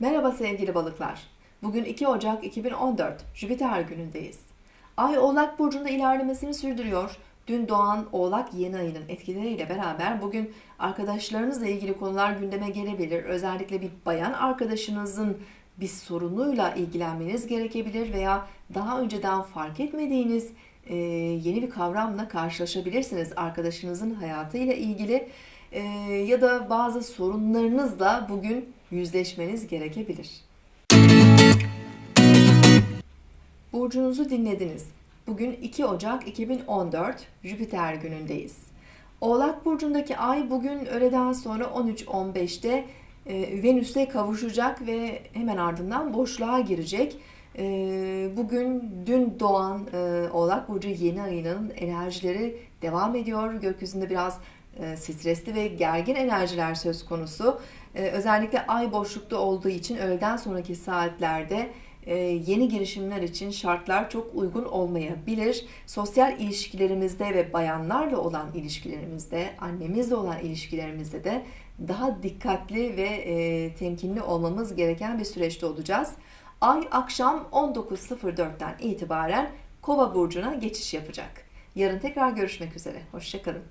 Merhaba sevgili balıklar. Bugün 2 Ocak 2014 Jüpiter günündeyiz. Ay Oğlak Burcu'nda ilerlemesini sürdürüyor. Dün doğan Oğlak yeni ayının etkileriyle beraber bugün arkadaşlarınızla ilgili konular gündeme gelebilir. Özellikle bir bayan arkadaşınızın bir sorunuyla ilgilenmeniz gerekebilir veya daha önceden fark etmediğiniz e, yeni bir kavramla karşılaşabilirsiniz arkadaşınızın hayatıyla ilgili e, ya da bazı sorunlarınızla bugün yüzleşmeniz gerekebilir. Burcunuzu dinlediniz. Bugün 2 Ocak 2014 Jüpiter günündeyiz. Oğlak Burcu'ndaki ay bugün öğleden sonra 13.15'te e, Venüs'e kavuşacak ve hemen ardından boşluğa girecek. E, bugün dün doğan e, Oğlak Burcu yeni ayının enerjileri devam ediyor. Gökyüzünde biraz stresli ve gergin enerjiler söz konusu. E, özellikle ay boşlukta olduğu için öğleden sonraki saatlerde e, yeni girişimler için şartlar çok uygun olmayabilir. Sosyal ilişkilerimizde ve bayanlarla olan ilişkilerimizde, annemizle olan ilişkilerimizde de daha dikkatli ve temkinli olmamız gereken bir süreçte olacağız. Ay akşam 19.04'ten itibaren Kova burcuna geçiş yapacak. Yarın tekrar görüşmek üzere. Hoşçakalın.